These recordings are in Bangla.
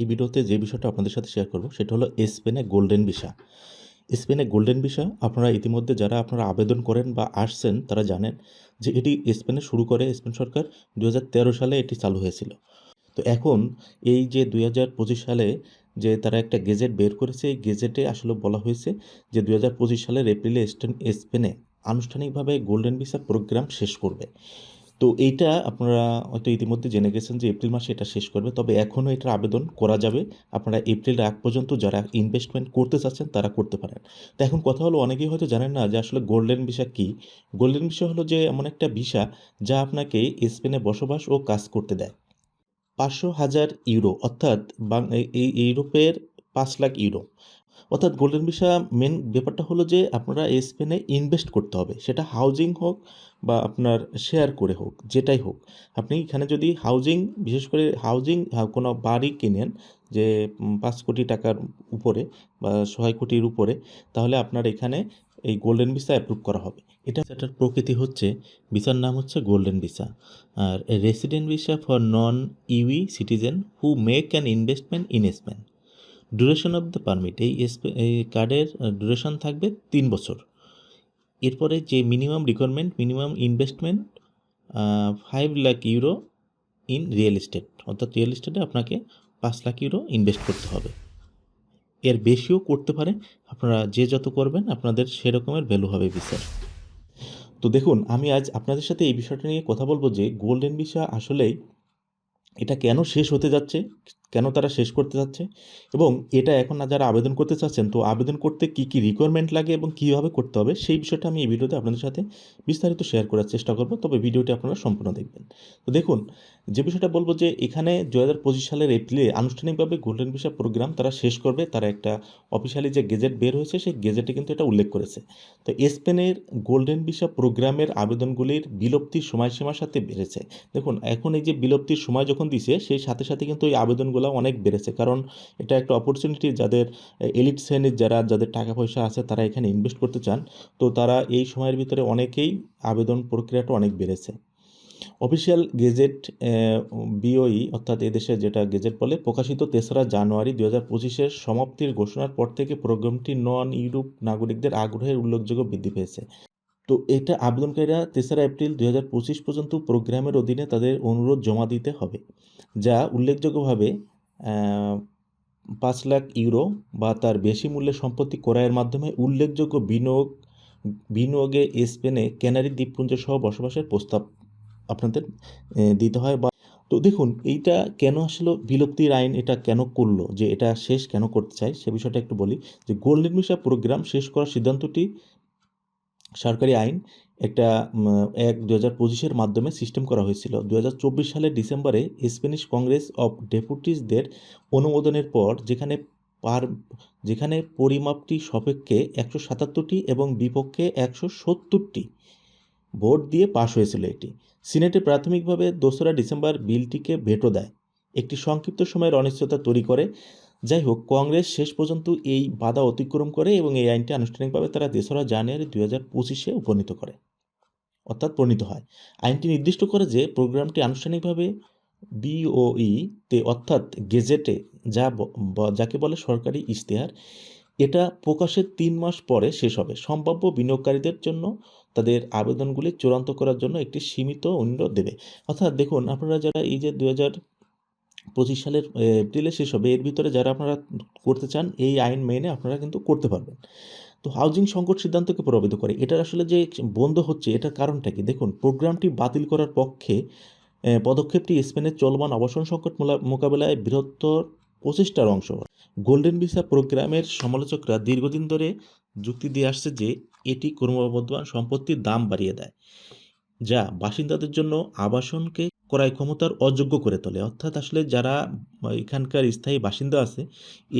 এই ভিডিওতে যে বিষয়টা আপনাদের সাথে শেয়ার করব, সেটা হলো স্পেনে গোল্ডেন ভিসা। স্পেনে গোল্ডেন ভিসা, আপনারা ইতিমধ্যে যারা আপনারা আবেদন করেন বা আসছেন, তারা জানেন যে এটি স্পেনে শুরু করে স্পেন সরকার দু হাজার তেরো সালে এটি চালু হয়েছিল। তো এখন এই যে দু হাজার পঁচিশ সালে যে তারা একটা গেজেট বের করেছে, এই গেজেটে আসলে বলা হয়েছে যে দুই হাজার পঁচিশ সালের এপ্রিলে স্পেনে আনুষ্ঠানিকভাবে গোল্ডেন ভিসা প্রোগ্রাম শেষ করবে। তো এইটা আপনারা হয়তো ইতিমধ্যে জেনে গেছেন যে এপ্রিল মাসে এটা শেষ করবে। তবে এখনও এটার আবেদন করা যাবে। আপনারা এপ্রিল আগ পর্যন্ত যারা ইনভেস্টমেন্ট করতে চাচ্ছেন তারা করতে পারেন। তো এখন কথা হলো, অনেকেই হয়তো জানেন না যে আসলে গোল্ডেন ভিসা কি? গোল্ডেন ভিসা হলো যে এমন একটা ভিসা যা আপনাকে স্পেনে বসবাস ও কাজ করতে দেয়। পাঁচশো হাজার ইউরো অর্থাৎ এই ইউরোপের পাঁচ লাখ ইউরো অর্থাৎ গোল্ডেন ভিসা মেন ব্যাপারটা হলো যে আপনারা এই স্পেনে ইনভেস্ট করতে হবে। সেটা হাউজিং হোক বা আপনার শেয়ার করে হোক, যেটাই হোক। আপনি এখানে যদি হাউজিং বিশেষ করে হাউজিং কোনো বাড়ি কেনেন যে পাঁচ কোটি টাকার উপরে বা ছয় কোটির উপরে, তাহলে আপনার এখানে এই গোল্ডেন ভিসা অ্যাপ্রুভ করা হবে। এটা এটার প্রকৃতি হচ্ছে ভিসার নাম হচ্ছে golden visa R resident visa for non EU citizen who make an investment in Spain duration of the permit এই কার্ডের ডিউরেশন থাকবে তিন বছর। এরপরে যে minimum requirement minimum investment five lakh euro in real estate অর্থাৎ রিয়েল এস্টেটে আপনাকে পাঁচ লাখ ইউরো ইনভেস্ট করতে হবে। এর বেশিও করতে পারে আপনারা যে যত করবেন, আপনাদের সেরকমের ভ্যালু হবে ভিসার তো দেখুন, আমি আজ আপনাদের সাথে এই বিষয়টা নিয়ে কথা বলব যে গোল্ডেন ভিসা আসলেই এটা কেন শেষ হতে যাচ্ছে কেন তারা শেষ করতে যাচ্ছে এবং এটা এখন না যারা আবেদন করতে চাচ্ছেন, তো আবেদন করতে কি কি রিকোয়ারমেন্ট লাগে এবং কীভাবে করতে হবে সেই বিষয়টা আমি এই ভিডিওতে আপনাদের সাথে বিস্তারিত শেয়ার করার চেষ্টা করব। তবে ভিডিওটি আপনারা সম্পূর্ণ দেখবেন। তো দেখুন, যে বিষয়টা বলব যে এখানে দু হাজার পঁচিশ সালের এপ্রিলে আনুষ্ঠানিকভাবে গোল্ডেন ভিসা প্রোগ্রাম তারা শেষ করবে। তারা একটা অফিসিয়ালি যে গেজেট বের হয়েছে, সেই গেজেটে কিন্তু এটা উল্লেখ করেছে। তো স্পেনের গোল্ডেন ভিসা প্রোগ্রামের আবেদনগুলির বিলুপ্তির সময়সীমার সাথে বেড়েছে। দেখুন, এখন এই যে বিলুপ্তির সময় যখন দিছে, সেই সাথে সাথে কিন্তু এই আবেদনগুলো অনেক বেড়েছে। কারণ এটা একটা অপরচুনিটি যাদের এলিট শ্রেণির যারা, যাদের টাকা পয়সা আছে, তারা এখানে ইনভেস্ট করতে চান। তো তারা এই সময়ের ভিতরে অনেকেই আবেদন প্রক্রিয়াটা অনেক বেড়েছে। অফিসিয়াল গেজেট বিওই অর্থাৎ এদেশে যেটা গেজেট বলে, প্রকাশিত তেসরা জানুয়ারি দু হাজার পঁচিশের সমাপ্তির ঘোষণার পর থেকে প্রোগ্রামটি নন ইউরোপ নাগরিকদের আগ্রহের উল্লেখযোগ্য বৃদ্ধি পেয়েছে। তো এটা আবেদনকারীরা তেসরা এপ্রিল দুই হাজার পঁচিশ পর্যন্ত প্রোগ্রামের অধীনে তাদের অনুরোধ জমা দিতে হবে, যা উল্লেখযোগ্যভাবে পাঁচ লাখ ইউরো বা তার বেশি মূল্যের সম্পত্তি ক্রয়ের মাধ্যমে উল্লেখযোগ্য বিনিয়োগ, বিনিয়োগে স্পেনে ক্যানারি দ্বীপপুঞ্জ সহ বসবাসের প্রস্তাব আপনাদের দিতে হয় বা তো দেখুন, এইটা কেন আসলে? বিলুপ্তির আইন এটা কেন করল? যে এটা শেষ কেন করতে চায়? সে বিষয়টা একটু বলি। যে গোল্ডেন ভিসা প্রোগ্রাম শেষ করার সিদ্ধান্তটি সরকারি আইন একটা এক দু হাজার পঁচিশের মাধ্যমে সিস্টেম করা হয়েছিল। দু হাজার চব্বিশ সালের ডিসেম্বরে স্প্যানিশ কংগ্রেস অফ ডেপুটিসদের অনুমোদনের পর যেখানে পার, যেখানে পরিমাপটি সপেক্ষে একশো সাতাত্তরটি এবং বিপক্ষে একশো সত্তরটি ভোট দিয়ে পাশ হয়েছিল এটি। সিনেটে প্রাথমিকভাবে দোসরা ডিসেম্বর বিলটিকে ভেটো দেয়। একটি সংক্ষিপ্ত সময়ের অনিশ্চয়তা তৈরি করে। যাই হোক কংগ্রেস শেষ পর্যন্ত এই বাধা অতিক্রম করে এবং এই আইনটি আনুষ্ঠানিকভাবে তারা তেসরা জানুয়ারি দুই হাজার পঁচিশে উপনীত করে, অর্থাৎ প্রণীত হয়। আইনটি নির্দিষ্ট করে যে প্রোগ্রামটি আনুষ্ঠানিকভাবে বিওই তে, অর্থাৎ গেজেটে, যা যাকে বলে সরকারি ইশতেহার, এটা প্রকাশের তিন মাস পরে শেষ হবে। সম্ভাব্য বিনিয়োগকারীদের জন্য তাদের আবেদনগুলি চূড়ান্ত করার জন্য একটি সীমিত অনুরোধ দেবে। অর্থাৎ দেখুন, আপনারা যারা এই যে দু হাজার পঁচিশ সালের এপ্রিলে শেষ হবে। এর ভিতরে যারা আপনারা করতে চান, এই আইন মেনে আপনারা কিন্তু করতে পারবেন। তো হাউজিং সংকট সিদ্ধান্তকে প্রভাবিত করে। এটার আসলে যে বন্ধ হচ্ছে, এটার কারণটা কি? দেখুন প্রোগ্রামটি বাতিল করার পক্ষে পদক্ষেপটি স্পেনের চলমান আবাসন সংকট মোকাবেলায় বৃহত্তর প্রচেষ্টার অংশ। গোল্ডেন ভিসা প্রোগ্রামের সমালোচকরা দীর্ঘদিন ধরে যুক্তি দিয়ে আসছে যে, এটি ক্রমবর্ধমান সম্পত্তির দাম বাড়িয়ে দেয়, যা বাসিন্দাদের জন্য আবাসনকে ক্রয় ক্ষমতার অযোগ্য করে তোলে। অর্থাৎ আসলে যারা এখানকার স্থায়ী বাসিন্দা আছে,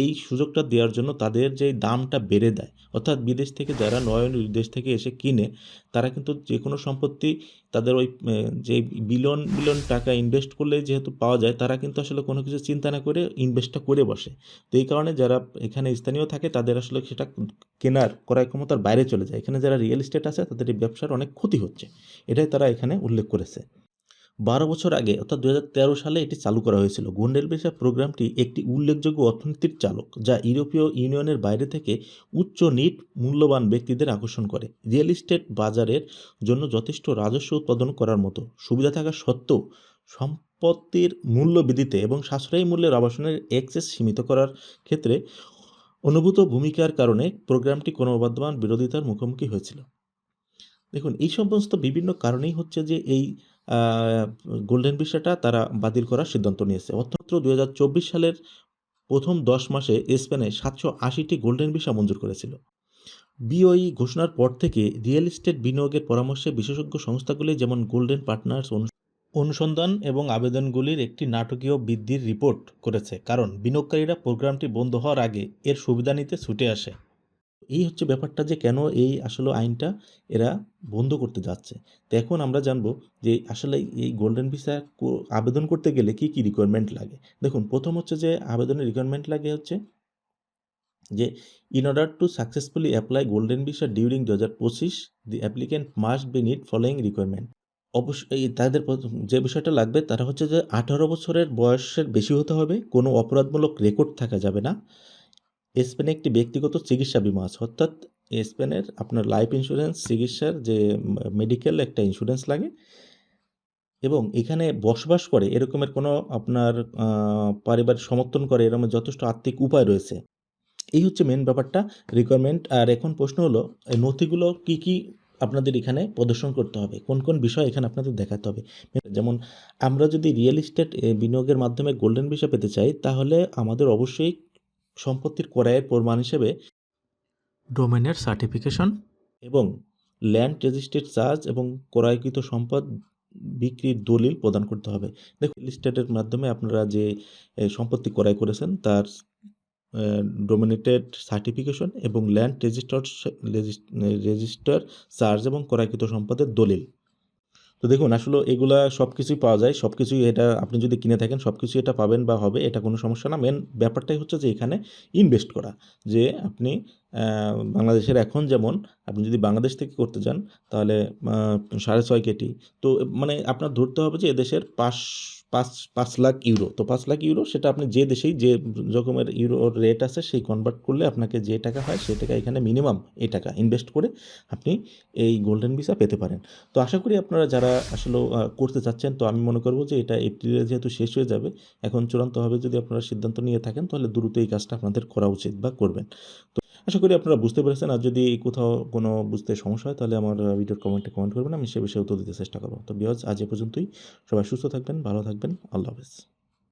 এই সুযোগটা দেওয়ার জন্য তাদের যে দামটা বেড়ে দেয়, অর্থাৎ বিদেশ থেকে যারা নয়ন দেশ থেকে এসে কিনে, তারা কিন্তু যে কোনো সম্পত্তি তাদের ওই যে বিলন বিলন টাকা ইনভেস্ট করলে যেহেতু পাওয়া যায়, তারা কিন্তু আসলে কোনো কিছু চিন্তা না করে ইনভেস্টটা করে বসে। তো এই কারণে যারা এখানে স্থানীয় থাকে, তাদের আসলে সেটা কেনার, ক্রয় ক্ষমতার বাইরে চলে যায়। এখানে যারা রিয়েল এস্টেট আছে, তাদের এই ব্যবসার অনেক ক্ষতি হচ্ছে। এটাই তারা এখানে উল্লেখ করেছে। বারো বছর আগে, অর্থাৎ দু হাজার তেরো সালে এটি চালু করা হয়েছিল। গোল্ডেন ভিসা প্রোগ্রামটি একটি উল্লেখযোগ্য অর্থনীতির চালক, যা ইউরোপীয় ইউনিয়নের বাইরে থেকে উচ্চ নিট মূল্যবান ব্যক্তিদের আকর্ষণ করে। রিয়েল ইস্টেট বাজারের জন্য যথেষ্ট রাজস্ব উৎপাদন করার মতো সুবিধা থাকা সত্ত্বেও সম্পত্তির মূল্য বৃদ্ধিতে এবং সাশ্রয়ী মূল্যের আবাসনের অ্যাক্সেস সীমিত করার ক্ষেত্রে অনুভূত ভূমিকার কারণে প্রোগ্রামটি ক্রমবর্ধমান বিরোধিতার মুখোমুখি হয়েছিল। দেখুন, এই সমস্ত বিভিন্ন কারণেই হচ্ছে যে এই গোল্ডেন ভিসাটা তারা বাতিল করার সিদ্ধান্ত নিয়েছে। অর্থমাত্র দু সালের প্রথম দশ মাসে স্পেনে সাতশো আশিটি গোল্ডেন ভিসা মঞ্জুর করেছিল। বিওই ঘোষণার পর থেকে রিয়েল এস্টেট বিনিয়োগের পরামর্শে বিশেষজ্ঞ সংস্থাগুলি যেমন গোল্ডেন পার্টনার্স অনুসন্ধান এবং আবেদনগুলির একটি নাটকীয় বৃদ্ধির রিপোর্ট করেছে। কারণ বিনিয়োগকারীরা প্রোগ্রামটি বন্ধ হওয়ার আগে এর সুবিধা নিতে ছুটে আসে। এই হচ্ছে ব্যাপারটা যে কেন এই আসলে আইনটা এরা বন্ধ করতে যাচ্ছে। তো এখন আমরা জানব যে আসলে এই গোল্ডেন ভিসা আবেদন করতে গেলে কি কি রিকোয়ারমেন্ট লাগে? দেখুন, প্রথম হচ্ছে যে আবেদনের রিকোয়ারমেন্ট লাগে হচ্ছে যে in order to successfully apply golden visa during দু হাজার পঁচিশ the applicant must be need following requirement অবশ্যই তাদের যে বিষয়টা লাগবে, তারা হচ্ছে যে আঠারো বছরের বয়সের বেশি হতে হবে, কোনো অপরাধমূলক রেকর্ড থাকা যাবে না। স্পেনে একটি ব্যক্তিগত চিকিৎসা বিমা আছে। অর্থাৎ স্পেনের আপনার লাইফ ইন্স্যুরেন্স চিকিৎসার যে মেডিকেল একটা ইন্স্যুরেন্স লাগে এবং এখানে বসবাস করে এরকমের কোনো আপনার পারিবারিক সমর্থন করে এরকম যথেষ্ট আর্থিক উপায় রয়েছে। এই হচ্ছে মেন ব্যাপারটা। রিকোয়ারমেন্ট আর এখন প্রশ্ন হলো নথিগুলো কি কি আপনাদের এখানে প্রদর্শন করতে হবে? কোন কোন বিষয় এখানে আপনাদের দেখাতে হবে? যেমন, আমরা যদি রিয়েল এস্টেট বিনিয়োগের মাধ্যমে গোল্ডেন ভিসা পেতে চাই, তাহলে আমাদের অবশ্যই সম্পত্তির ক্রয়ের প্রমাণ হিসেবে ডোমেনের সার্টিফিকেশন এবং ল্যান্ড রেজিস্ট্রেড চার্জ এবং ক্রয়কৃত সম্পদ বিক্রির দলিল প্রদান করতে হবে। দেখুন লিস্টেডের মাধ্যমে আপনারা যে সম্পত্তি ক্রয় করেছেন তার ডোমিনেটেড সার্টিফিকেশন এবং ল্যান্ড রেজিস্টার রেজিস্টার চার্জ এবং ক্রয়কৃত সম্পদের দলিল। তো দেখুন, আসলে এগুলা সব কিছুই পাওয়া যায়। সব কিছুই এটা, আপনি যদি কিনে থাকেন সব কিছুই এটা পাবেন বা হবে, এটা কোনো সমস্যা না। মেন ব্যাপারটাই হচ্ছে যে এখানে ইনভেস্ট করা। যে আপনি বাংলাদেশের এখন যেমন, আপনি যদি বাংলাদেশ থেকে করতে যান তাহলে সাড়ে ছয় কেটি। তো মানে আপনার ধরতে হবে যে এদেশের পাঁচ পাঁচ পাঁচ লাখ ইউরো। তো পাঁচ লাখ ইউরো, সেটা আপনি যে দেশেই, যে রকমের ইউরোর রেট আছে, সেই কনভার্ট করলে আপনাকে যে টাকা হয় সেই টাকা এখানে মিনিমাম এই টাকা ইনভেস্ট করে আপনি এই গোল্ডেন ভিসা পেতে পারেন। তো আশা করি আপনারা যারা আসলে করতে চাচ্ছেন, তো আমি মনে করব যে এটা এপ্রিলে যেহেতু শেষ হয়ে যাবে, এখন চূড়ান্তভাবে যদি আপনারা সিদ্ধান্ত নিয়ে থাকেন, তাহলে দ্রুত এই কাজটা আপনাদের করা উচিত বা করবেন। তো আশা করি আপনারা বুঝতে পেরেছেন। আর যদি কোথাও কোনো বুঝতে সমস্যা হয়, তাহলে আমার ভিডিওর কমেন্টে কমেন্ট করবেন। আমি সে বিষয়ে উত্তর দিতে চেষ্টা করব। তো বিয়জ আজ এ পর্যন্তই। সবাই সুস্থ থাকবেন, ভালো থাকবেন। আল্লাহ হাফেজ।